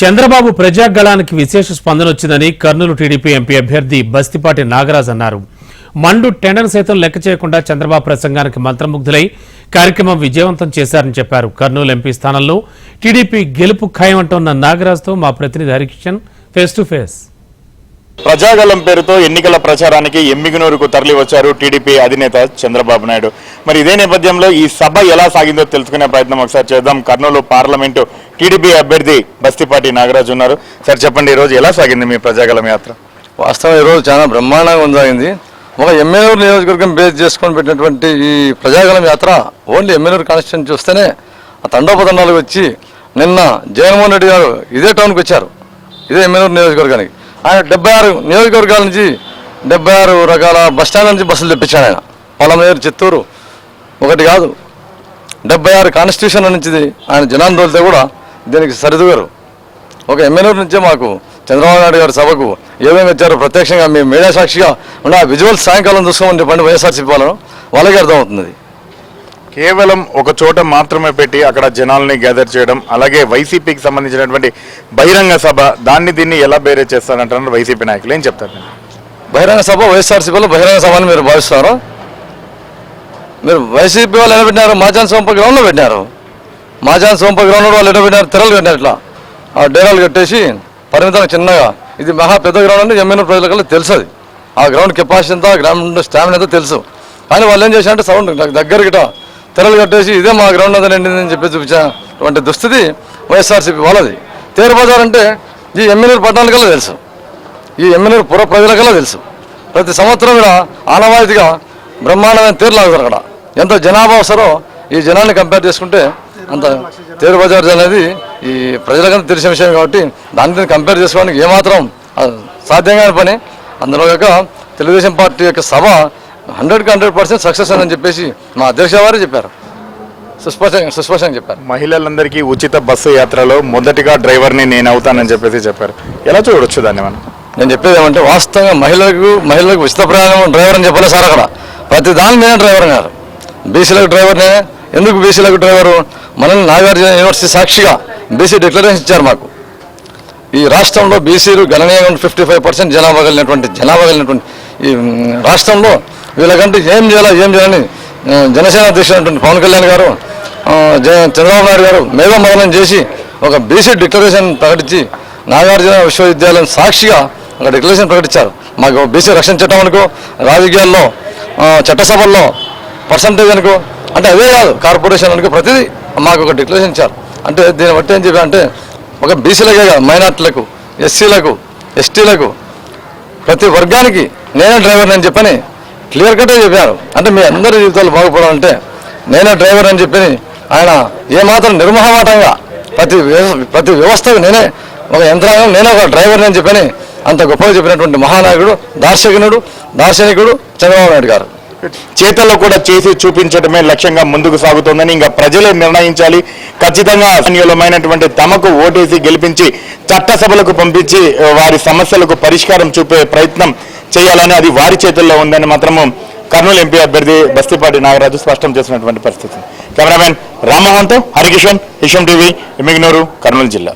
చంద్రబాబు ప్రజాగళానికి విశేష స్పందన వచ్చిందని కర్నూలు టీడీపీ ఎంపీ అభ్యర్థి బస్తిపాటి నాగరాజ్ అన్నారు. మండు టెండర్ సైతం లెక్క చేయకుండా చంద్రబాబు ప్రసంగానికి మంత్రముగ్ధులై కార్యక్రమం విజయవంతం చేశారని చెప్పారు. కర్నూలు ఎంపీ స్థానంలో టీడీపీ గెలుపు ఖాయమంటోన్న నాగరాజ్తో మా ప్రతినిధి Harikishan face to face. Prajagalam పేరుతో ఎన్నికల ప్రచారానికి ఎమ్మిగనూరుకు తరలి వచ్చారు టీడీపీ అధినేత చంద్రబాబు నాయుడు. మరి ఇదే నేపథ్యంలో ఈ సభ ఎలా సాగిందో తెలుసుకునే ప్రయత్నం ఒకసారి చేద్దాం. కర్నూలు పార్లమెంటు టీడీపీ అభ్యర్థి బస్తిపాటి నాగరాజు ఉన్నారు. సార్ చెప్పండి ఈ రోజు ఎలా సాగింది మీ ప్రజాగలం యాత్ర? వాస్తవం ఈరోజు చాలా బ్రహ్మాండంగా ఉందాగింది ఒక ఎమ్మెల్యూరు నియోజకవర్గం బేస్ చేసుకొని పెట్టినటువంటి ఈ ప్రజాగలం యాత్ర ఓన్లీ ఎమ్మెల్యూరు కాన్స్టిట్యూన్ చూస్తేనే ఆ తండోపతండాలకు వచ్చి నిన్న జగన్మోహన్ రెడ్డి గారు ఇదే టౌన్కి వచ్చారు. ఇదే ఎమ్మెల్యేరు నియోజకవర్గానికి. ఆయన డెబ్బై ఆరు నియోజకవర్గాల నుంచి డెబ్బై ఆరు రకాల బస్ స్టాండ్ నుంచి బస్సులు తెప్పించాడు ఆయన. పొలమేరు చిత్తూరు. ఒకటి కాదు. డెబ్బై ఆరు కాన్స్టిట్యూషన్ నుంచి ఆయన జనాన్ని తోలితే కూడా దీనికి సరిదుగారు. ఒక ఎమ్మెల్యే నుంచే మాకు చంద్రబాబు నాయుడు గారి సభకు ఏమేమి వచ్చారో ప్రత్యక్షంగా మేము మీడియా సాక్షిగా ఉన్న విజువల్ సాయంకాలం చూసుకోమని చెప్పండి వైఎస్ఆర్సీపీ వాళ్ళను. వాళ్ళకి అర్థమవుతుంది. కేవలం ఒక చోట మాత్రమే పెట్టి అక్కడ జనాల్ని గ్యాదర్ చేయడం అలాగే వైసీపీకి సంబంధించినటువంటి బహిరంగ సభ దాన్ని దీన్ని ఎలా బేరే చేస్తారంటారు వైసీపీ నాయకులు? ఏం చెప్తారు? బహిరంగ సభ వైఎస్ఆర్సీపీలో బహిరంగ సభ అని మీరు భావిస్తున్నారు. మీరు వైసీపీ వాళ్ళు ఎలా పెట్టినారు మాజాన్ సోంప గ్రౌండ్లో పెట్టినారు. మాజాన్ సోంప గ్రౌండ్ వాళ్ళు ఎక్కడ పెట్టినారు తెరలు కట్టినారు ఇట్లా. ఆ డేరాలు కట్టేసి పరిమితంగా చిన్నగా. ఇది మహా పెద్ద గ్రౌండ్ అని ఎమ్మెల్యే ప్రజలకల్లా తెలుసు అది ఆ గ్రౌండ్ కెపాసిటీ ఎంత గ్రౌండ్ స్టామినా ఎంత తెలుసు. కానీ వాళ్ళు ఏం చేశారంటే సౌండ్ దగ్గరకిట తెరలు కట్టేసి ఇదే మా గ్రౌండ్ అంతా నిండింది అని చెప్పి చూపించినటువంటి దుస్థితి వైఎస్ఆర్సీపీ వాళ్ళది. తేరు బజార్ అంటే ఈ ఎమ్మెల్యేలు పట్టణాలకల్లా తెలుసు. ఈ ఎమ్మెల్యే పుర ప్రజలకల్లా తెలుసు. ప్రతి సంవత్సరం కూడా ఆనవాయితీగా బ్రహ్మాండమైన తేరు లాగుతారు అక్కడ. ఎంత జనాభా అవసరో ఈ జనాన్ని కంపేర్ చేసుకుంటే అంత తేరు బజార్ అనేది ఈ ప్రజలకంతా తెలిసిన విషయం కాబట్టి దానితో కంపేర్ చేసుకోవడానికి ఏమాత్రం సాధ్యం కాని పని. అందులో కాక తెలుగుదేశం పార్టీ యొక్క సభ హండ్రెడ్కి హండ్రెడ్ పర్సెంట్ సక్సెస్ అని చెప్పేసి మా అధ్యక్ష వారే చెప్పారు. సుస్పష్టంగా సుస్పష్టంగా చెప్పారు. మహిళలందరికీ ఉచిత బస్సు యాత్రలో మొదటిగా డ్రైవర్ని నేను అవుతానని చెప్పేసి చెప్పారు. ఎలా చూడొచ్చు దాన్ని మనం? నేను చెప్పేది ఏమంటే వాస్తవంగా మహిళలకు మహిళలకు ఉచిత ప్రయాణం డ్రైవర్ అని చెప్పలే సార్ అక్కడ. ప్రతి దాని నేనే డ్రైవర్ గారు. బీసీలకు డ్రైవర్ నేనే ఎందుకు బీసీలకు డ్రైవరు? మనల్ని నాగార్జున యూనివర్సిటీ సాక్షిగా బీసీ డిక్లరేషన్ ఇచ్చారు మాకు. ఈ రాష్ట్రంలో బీసీలు గణనీయంగా ఫిఫ్టీ ఫైవ్ పర్సెంట్ జనాభా కలిగినటువంటి జనాభా కలిగినటువంటి ఈ రాష్ట్రంలో వీళ్ళకంటే ఏం చేయాలా ఏం చేయాలని జనసేన అధ్యక్షుడు పవన్ కళ్యాణ్ గారు జ- చంద్రబాబు నాయుడు గారు మేధోమదనం చేసి ఒక బీసీ డిక్లరేషన్ ప్రకటించి నాగార్జున విశ్వవిద్యాలయం సాక్షిగా ఒక డిక్లరేషన్ ప్రకటించారు. మాకు బీసీ రక్షణ చట్టం అనుకో రాజకీయాల్లో చట్టసభల్లో పర్సంటేజ్ అనుకో అంటే అదే కాదు కార్పొరేషన్ అనుకో ప్రతిదీ మాకు ఒక డిక్లరేషన్ ఇచ్చారు. అంటే దీన్ని బట్టి ఏం చెప్పి అంటే ఒక బీసీలకే కాదు మైనార్టీలకు ఎస్సీలకు ఎస్టీలకు ప్రతి వర్గానికి నేనే డ్రైవర్ అని చెప్పని క్లియర్ కట్గా చెప్పారు. అంటే మీ అందరి జీవితాలు బాగుపడాలంటే నేనే డ్రైవర్ అని చెప్పి ఆయన ఏమాత్రం నిర్మహమాటంగా ప్రతి వ్యవ- ప్రతి వ్యవస్థకు నేనే ఒక యంత్రాంగం నేనే ఒక డ్రైవర్ అని చెప్పని అంత గొప్పగా చెప్పినటువంటి మహానాయకుడు దార్శనికుడు దార్శనికుడు చంద్రబాబు నాయుడు గారు. చేతల్లో కూడా చేసి చూపించడమే లక్ష్యంగా ముందుకు సాగుతోందని ఇంకా ప్రజలే నిర్ణయించాలి. ఖచ్చితంగా అనుకూలమైనటువంటి తమకు ఓటేసి గెలిపించి చట్టసభలకు పంపించి వారి సమస్యలకు పరిష్కారం చూపే ప్రయత్నం చేయాలని అది వారి చేతుల్లో ఉందని మాత్రము కర్నూలు ఎంపీ అభ్యర్థి బస్తిపాటి నాగరాజు స్పష్టం చేసినటువంటి పరిస్థితి. కెమెరామెన్ రామ్మోహన్తో హరికిషన్ ఇషం టీవీ ఎమిగ్నూరు కర్నూలు జిల్లా.